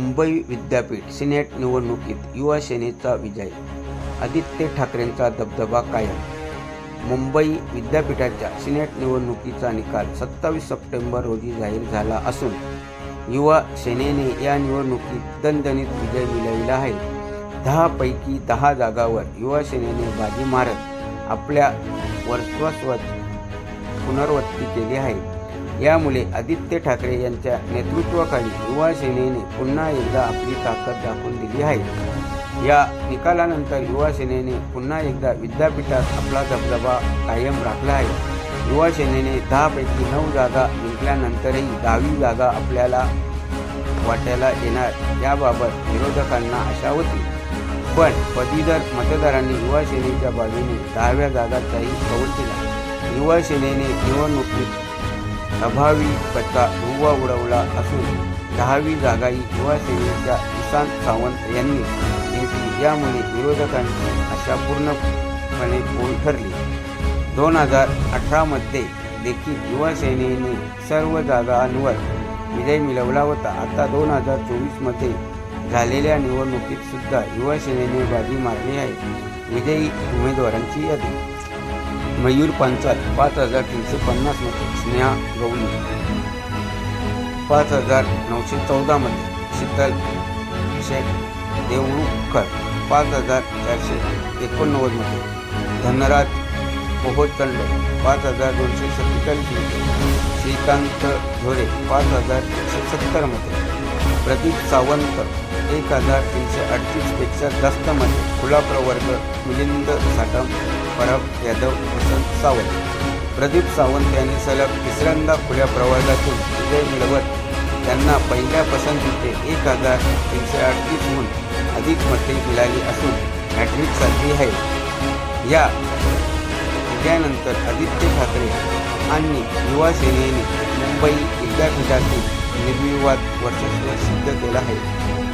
मुंबई विद्यापीठ सिनेट निवडणुकीत युवा सेनेचा विजय. आदित्य ठाकरेंचा दबदबा कायम. मुंबई विद्यापीठाच्या सिनेट निवडणुकीचा निकाल सत्तावीस सप्टेंबर रोजी जाहीर झाला असून युवा सेनेने या निवडणुकीत दणदणीत विजय मिळविला आहे. दहापैकी दहा जागावर युवा सेनेने बाजी मारत आपल्या वर्चस्वात पुनर्वत्ती केली आहे. यामुळे आदित्य ठाकरे यांच्या नेतृत्वाखाली युवा सेनेने पुन्हा एकदा आपली ताकद दाखवून दिली आहे. या निकालानंतर युवा सेनेने पुन्हा एकदा विद्यापीठात आपला दबदबा कायम राखला आहे. युवा सेनेने दहापैकी नऊ जागा जिंकल्यानंतरही दहावी जागा आपल्याला वाट्याला येणार याबाबत विरोधकांना आशा होती. पण पदवीधर मतदारांनी युवा सेनेच्या बाजूने दहाव्या जागाचाही कौल दिला. युवा सेनेने निवडणुकीत अभावी पत्ता धुव्वा उडवला असून दहावी जागाही युवासेनेच्या किसान सावंत यांनी जिंकली यामुळे विरोधकांची आशा पूर्णपणे पोळ ठरली. दोन हजार अठरामध्ये देखील युवासेनेने सर्व जागांवर विजय मिळवला होता. आता दोन हजार चोवीसमध्ये झालेल्या निवडणुकीत सुद्धा युवा बाजी मारली आहे. विजयी उमेदवारांची यादी मयूर पांचाल पाच हजार तीनशे पन्नासमध्ये स्नेहा गवळी. पाच हजार नऊशे चौदामध्ये शीतल शेख देवळूकर. पाच हजार चारशे एकोणनव्वदमध्ये धनराज पोहोचकंड पाच हजार दोनशे सत्तेचाळीसमध्ये श्रीकांत झोरे. पाच हजार एकशे सत्तरमध्ये प्रदीप सावंत एक हजार तीनशे अडतीसपेक्षा जास्त मध्ये खुला प्रवर्ग मिलिंद साटम परब यादव वसंत सावंत. प्रदीप सावंत यांनी सलग तिसऱ्यांदा खुल्या प्रवर्गातून विजय मिळवत त्यांना पहिल्या पसंतीचे एक हजार तीनशे अडतीसहून अधिक मते मिळाली असून हॅट्रिक साधली आहे. या विजयानंतर आदित्य ठाकरे आणि युवा सेनेने मुंबई विद्यापीठातील निर्विवाद वर्चस्व सिद्ध केलं आहे.